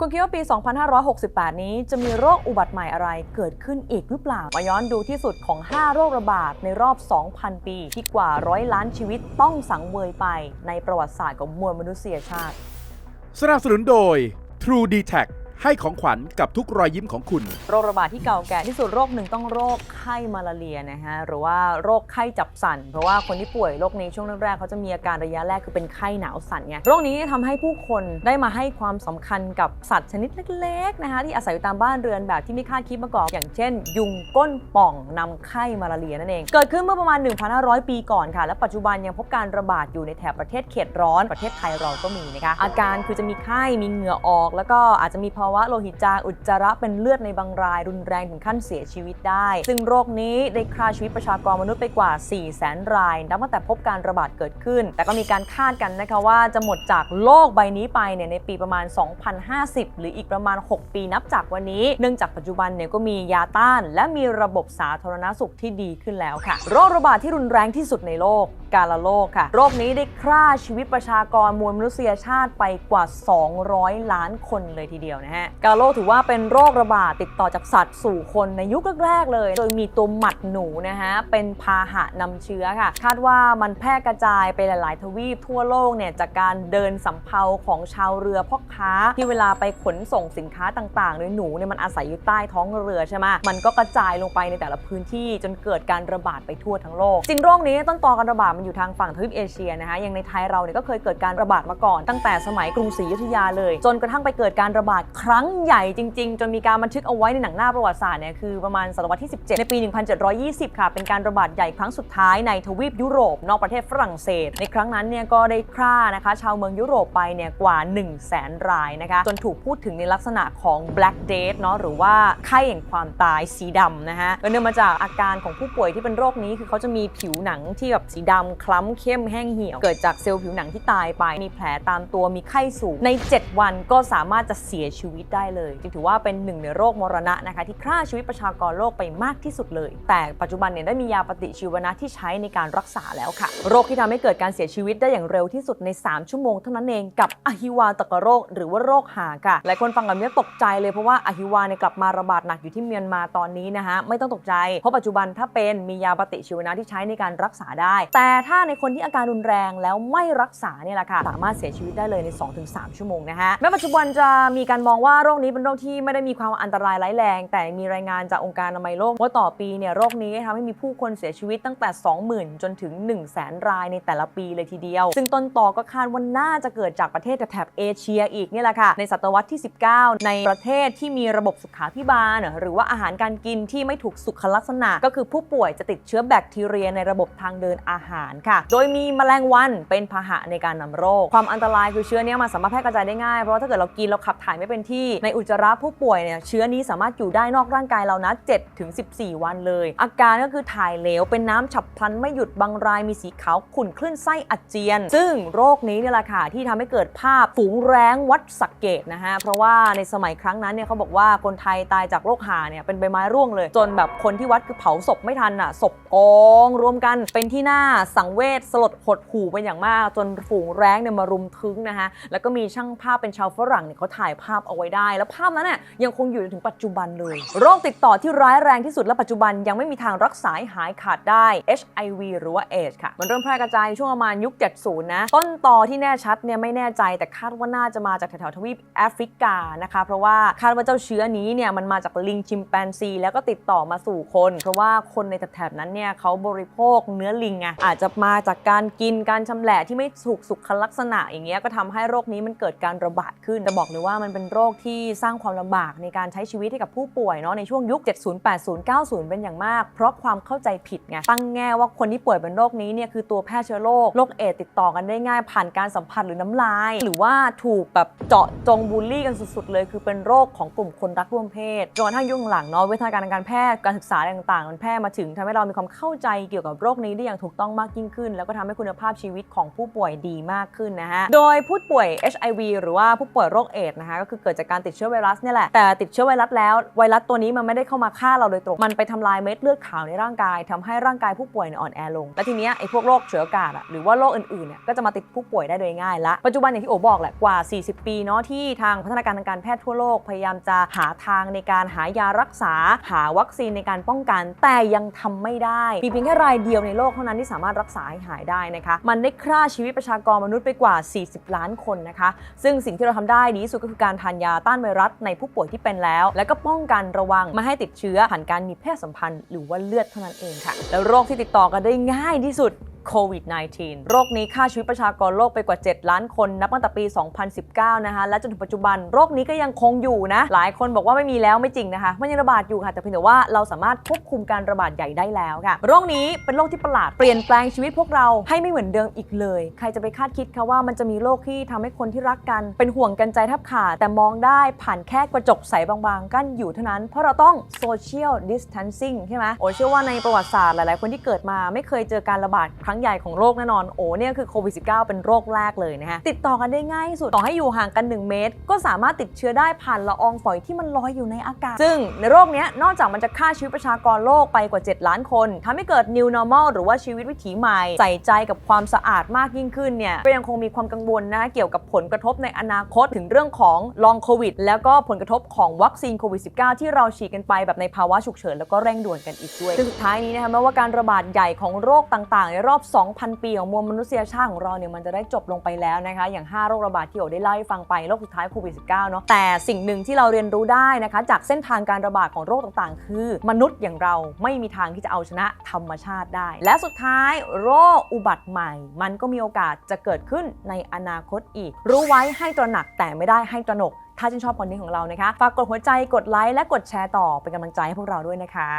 คุณคิดว่าปี 2568 นี้จะมีโรคอุบัติใหม่อะไรเกิดขึ้นอีกหรือเปล่า มาย้อนดูที่สุดของ 5 โรคระบาดในรอบ 2,000 ปี ที่กว่าร้อยล้านชีวิตต้องสังเวยไปในประวัติศาสตร์ของมวลมนุษยชาติ สนับสนุนโดย True d e t a c ให้ของขวัญกับทุกรอยยิ้มของคุณ โรคระบาดที่เก่าแก่ที่สุดโรคหนึ่งต้องโรคไข้มาลาเรียนะฮะหรือว่าโรคไข้จับสั่นเพราะว่าคนที่ป่วยโรคนี้ช่วงแรกๆเขาจะมีอาการระยะแรกคือเป็นไข้หนาวสั่นไงโรคนี้ทำให้ผู้คนได้มาให้ความสำคัญกับสัตว์ชนิดเล็กๆนะคะที่อาศัยอยู่ตามบ้านเรือนแบบที่ไม่คาดคิดมาก่อนอย่างเช่น ยุงก้นป่องนำไข้มาลาเรียนั่นเอง เกิดขึ้นเมื่อประมาณ 1,500 ปีก่อนค่ะ และปัจจุบันยังพบการระบาดอยู่ในแถบประเทศเขตร้อนประเทศไทยเราก็มีนะคะอาการคือจะมีไข้มีเหงื่อออก แล้วก็อาจจะมีภาวะโลหิตจางอุจจาระเป็นเลือดในบางราย รุนแรงถึงขั้นเสียชีวิตได้ ซึ่งโรคนี้ได้ฆ่าชีวิตประชากรมนุษย์ไปกว่า 4 0 0 0 0 0รายนับตั้งแต่พบการระบาดเกิดขึ้น แต่ก็มีการคาดกันนะคะว่าจะหมดจากโลกใบนี้ไปเนี่ยในปีประมาณ 2050 หรืออีกประมาณ 6 ปีนับจากวันนี้ เนื่องจากปัจจุบันเนี่ยก็มียาต้าน และมีระบบสาธารณสุขที่ดีขึ้นแล้วค่ะ โรคระบาดที่รุนแรงที่สุดในโลกกาลาโรคค่ะ โรคนี้ได้ฆ่าชีวิตประชากรมวลมนุษยชาติไปกว่า 200 ล้านคนเลยทีเดียวนะฮะ กาลาโรคถือว่าเป็นโรคระบาดติดต่อจากสัตว์สู่คนในยุคแรกๆเลย โดยมีตัวหมัดหนูนะฮะ เป็นพาหะนำเชื้อค่ะ คาดว่ามันแพร่กระจายไปหลายๆ ทวีปทั่วโลกเนี่ยจากการเดินสำเภาของชาวเรือพ่อค้า ที่เวลาไปขนส่งสินค้าต่างๆโดยหนูเนี่ยมันอาศัยอยู่ใต้ท้องเรือใช่ไหมมันก็กระจายลงไปในแต่ละพื้นที่จนเกิดการระบาดไปทั่วทั้งโลก จริงโรคนี้ต้นตอการระบาดมันอยู่ทางฝั่งทวีปเอเชียนะคะอย่างในไทยเราเนี่ยก็เคยเกิดการระบาดมาก่อน ตั้งแต่สมัยกรุงศรีอยุธยาเลย จนกระทั่งไปเกิดการระบาดครั้งใหญ่จริง ๆ จนมีการบันทึกเอาไว้ในหนังหน้าประวัติศาสตร์เนี่ยคือประมาณศตวรรษที่ 17 ในปี 1720 ค่ะเป็นการระบาดใหญ่ครั้งสุดท้ายในทวีปยุโรป นอกประเทศฝรั่งเศส ในครั้งนั้นเนี่ยก็ได้ฆ่านะคะชาวเมืองยุโรปไปเนี่ยกว่า 1 0 0 0 0แสนรายนะคะจนถูกพูดถึงในลักษณะของ black death เนาะหรือว่าไข้แห่งความตายสีดำนะคะก็เนื่องมาจากอาการของผู้ป่วยที่เป็นโรคนี้คือเขาจะมีผิวหนังที่แบบสีดำคล้ำเข้มแห้งเหี่ยว เกิดจากเซลล์ผิวหนังที่ตายไป มีแผลตามตัวมีไข้สูง ใน 7 วันก็สามารถจะเสียชีวิตได้เลยจึงถือว่าเป็นหนึ่งในโรคมรณะนะคะ ที่ฆ่าชีวิตประชากรโลกไปมากที่สุดเลย แต่ปัจจุบันเนี่ยได้มียาปฏิชีวนะที่ใช้ในการรักษาแล้วค่ะ โรคที่ทำให้เกิดการเสียชีวิตได้อย่างเร็วที่สุดใน 3 ชั่วโมงเท่านั้นเองกับอหิวาตกโรค หรือว่าโรคหาค่ะหลายคนฟังแบบนี้ตกใจเลยเพราะว่าอหิวาเนี่ยกลับมาระบาดหนักอยู่ที่เมียนมาตอนนี้นะคะไม่ต้องตกใจเพราะปัจจุบันถ้าเป็นมียาปฏิชีวนะที่ใช้ในการรักษาได้ แต่ถ้าในคนที่อาการรุนแรงแล้วไม่รักษาเนี่ยแหละค่ะสามารถเสียชีวิตได้เลยใน 2-3 ชั่วโมงนะคะแม้ปัจจุบันจะมีการมองว่าโรคนี้เป็นโรคที่ไม่ได้มีความอันตรายร้ายแรง แต่มีรายงานจากองค์การอนามัยโลกว่าต่อปีเนี่ยโรคนี้ทำให้มีผู้คนเสียชีวิตตั้งแต่ 20,000 จนถึง 1 0 0 0 0แสนรายในแต่ละปีเลยทีเดียว ซึ่งต้นต่อก็คาดว่าน่าจะเกิดจากประเทศแถบเอเชียอีกเนี่ยแหละค่ะในศตวรรษที่ 19 ในประเทศที่มีระบบสุขาพิบาล หรือว่าอาหารการกินที่ไม่ถูกสุขลักษณะ ก็คือผู้ป่วยจะติดเชื้อแบคทีเรียในระบบทางเดินอาหารค่ะ โดยมีแมลงวันเป็นพาหะในการนำโรค ความอันตรายคือเชื้อนี้มันสามารถแพร่กระจายได้ง่าย เพราะว่าถ้าเกิดเรากินเราขับถ่ายไม่เป็นที่ ในอุจจาระผู้ป่วยเนี่ยเชื้อนี้สามารถอยู่ได้นอกร่างกายเรานะ7ถึง14 วันเลย อาการก็คือถ่ายเหลวเป็นน้ำฉับพลันไม่หยุดบางรายมีสีขาวขุ่นคลื่นไส้อาเจียน ซึ่งโรคนี้เนี่ยแหละค่ะที่ทำให้เกิดภาพฝูงแร้งวัดสักเกตนะฮะเพราะว่าในสมัยครั้งนั้นเนี่ยเขาบอกว่าคนไทยตายจากโรคหาเนี่ยเป็นใบไม้ร่วงเลย จนแบบคนที่วัดคือเผาศพไม่ทันอะศพกองรวมกันเป็นที่หน้าสังเวชสลดหดหู่เป็นอย่างมาก จนฝูงแร้งเนี่ยมารุมทึ้งนะคะแล้วก็มีช่างภาพเป็นชาวฝรั่งเนี่ยเขาถ่ายภาพเอาไว้ได้ แล้วภาพนั้นเนี่ยยังคงอยู่จนถึงปัจจุบันเลย โรคติดต่อที่ร้ายแรงที่สุดและปัจจุบันยังไม่มีทางรักษาหายขาดได้ HIV หรือว่า AIDS ค่ะ มันเริ่มแพร่กระจายช่วงประมาณยุค 70 นะ ต้นตอที่แน่ชัดเนี่ยไม่แน่ใจแต่คาดว่าน่าจะมาจากแถวๆทวีปแอฟริกานะคะ เพราะว่าคาดว่าเจ้าเชื้อนี้เนี่ยมันมาจากลิงชิมแปนซี แล้วก็ติดต่อมาสู่คน เพราะว่าคนในแถบนั้นเนี่ยเขาบริโภคเนื้อลิงไงอาจจะมาจากการกินการชำแหละที่ไม่ถูกสุขลักษณะอย่างเงี้ยก็ทำให้โรคนี้มันเกิดการระบาดขึ้นแต่บอกเลยว่ามันเป็นโรคที่สร้างความลำบากในการใช้ชีวิตให้กับผู้ป่วยเนาะในช่วงยุค 70 80 90 เป็นอย่างมาก เพราะความเข้าใจผิดไงตั้งแง่ว่าคนที่ป่วยเป็นโรคนี้เนี่ยคือตัวแพร่เชื้อโรคโรคเอดติดต่อกันได้ง่าย ผ่านการสัมผัสหรือน้ำลาย หรือว่าถูกแบบเจาะจงบูลลี่กันสุดๆเลย คือเป็นโรคของกลุ่มคนรักร่วมเพศจนกระทั่งยุคหลังเนาะวิทยาการทางการแพทย์การศึกษาต่างๆ มันแพร่มาถึงทำให้เรามีความเข้าใจเกี่ยวกับโรคนี้ได้อย่างถูกต้องมากยิ่งขึ้น แล้วก็ทำให้คุณภาพชีวิตของผู้ป่วยดีมากขึ้นนะฮะ โดยผู้ป่วย HIV หรือว่าผู้ป่วยโรคเอดส์นะคะก็คือเกิดจากการติดเชื้อไวรัสเนี่ยแหละ แต่ติดเชื้อไวรัสแล้ว ไวรัสตัวนี้มันไม่ได้เข้ามาฆ่าเราโดยตรง มันไปทำลายเม็ดเลือดขาวในร่างกายทำให้ร่างกายผู้ป่วยอ่อนแอลง และทีเนี้ยไอ้พวกโรคเชื้ออากาศอะหรือว่าโรคอื่นๆเนี่ยก็จะมาติดผู้ป่วยได้โดยง่ายละ ปัจจุบันอย่างที่โอบอกแหละกว่า 40 ปีเนาะที่ทางพัฒนาการทางการแพทย์ทั่วโลกพยายามจะหาทางในการหายารักษา หาวัคซีนในการป้องกัน แต่ยังทำไม่ได้ มีเพียงแค่รายเดียวในโลกเท่านั้นที่สามารถรักษาให้หายได้นะคะ มันได้ฆ่าชีวิตประชากรมนุษย์ไปกว่า 40 ล้านคนนะคะ ซึ่งสิ่งที่เราทำได้ดีที่สุดก็คือการทานยาต้านไวรัสในผู้ป่วยที่เป็นแล้ว และก็ป้องกันระวังไม่ให้ติดเชื้อผ่านการมีเพศสัมพันธ์ หรือว่าเลือดเท่านั้นเองค่ะ แล้วโรคที่ติดต่อกันได้ง่ายที่สุด โควิด -19 โรคนี้ฆ่าชีวิตประชากรโลกไปกว่า 7 ล้านคน นับตั้งแต่ปี 2019 นะคะ และจนถึงปัจจุบันโรคนี้ก็ยังคงอยู่นะ หลายคนบอกว่าไม่มีแล้วไม่จริงนะคะ มันยังระบาดอยู่ค่ะ แต่เพียงแต่ว่าเราสามารถควบคุมการระบาดใหญ่ได้แล้วค่ะ โรคนี้เป็นโรคที่ประหลาด เปลี่ยนแปลงชีวิตพวกเราให้ไม่เหมือนเดิมอีกเลย ใครจะไปคาดคิดคะว่ามันจะมีโรคที่ทำให้คนที่รักกัน เป็นห่วงกันใจแทบขาด แต่มองได้ผ่านแค่กระจกใสบางๆ กั้นอยู่เท่านั้น เพราะเราต้อง social distancing ใช่ไหมโอ้เชื่อว่าในประวัติศาสตร์หลายๆ คนที่เกิดมาไม่เคยเจอการระบาดครั้งใหญ่ของโรคแน่นอน โอ้เนี่ยคือโควิด -19 เป็นโรคแรกเลยนะฮะ ติดต่อกันได้ง่ายที่สุด ต่อให้อยู่ห่างกัน 1 เมตร ก็สามารถติดเชื้อได้ผ่านละอองฝอยที่มันลอยอยู่ในอากาศ ซึ่งในโรคเนี้ยนอกจากมันจะฆ่าชีวิตประชากรโลกไปกว่า 7 ล้านคนทำให้เกิด new normal หรือว่าชีวิตวิถีใหม่ ใส่ใจกับความสะอาดมากยิ่งขึ้นเนี่ยก็ยังคงมีความกังวลนะเกี่ยวกับผลกระทบในอนาคตถึงเรื่องของลองโควิดแล้วก็ผลกระทบของวัคซีนโควิด -19 ที่เราฉีดกันไปแบบในภาวะฉุกเฉินแล้วก็เร่งด่วนกันอีกด้วยซึ่งสุดท้ายนี้นะคะแม้ว่าการระบาดใหญ่ของโรคต่างๆ ในรอบ2,000 ปีของมวลมนุษยชาติของเราเนี่ยมันจะได้จบลงไปแล้วนะคะ อย่าง 5 โรคระบาดที่โอได้เล่าให้ฟังไปโรคสุดท้ายโควิด -19 เนาะแต่สิ่งหนึ่งที่เราเรียนรู้ได้นะคะ จากเส้นทางการระบาดของโรคต่างๆ คือ มนุษย์อย่างเราไม่มีทางที่จะเอาชนะธรรมชาติได้ และสุดท้ายโรคอุบัติใหม่ มันก็มีโอกาสจะเกิดขึ้นในอนาคตอีก รู้ไว้ให้ตระหนักแต่ไม่ได้ให้ตระหนกถ้าชื่นชอบคอนเทนต์ของเรานะคะ ฝากกดหัวใจ กดไลค์ และกดแชร์ต่อ เป็นกำลังใจให้พวกเราด้วยนะคะ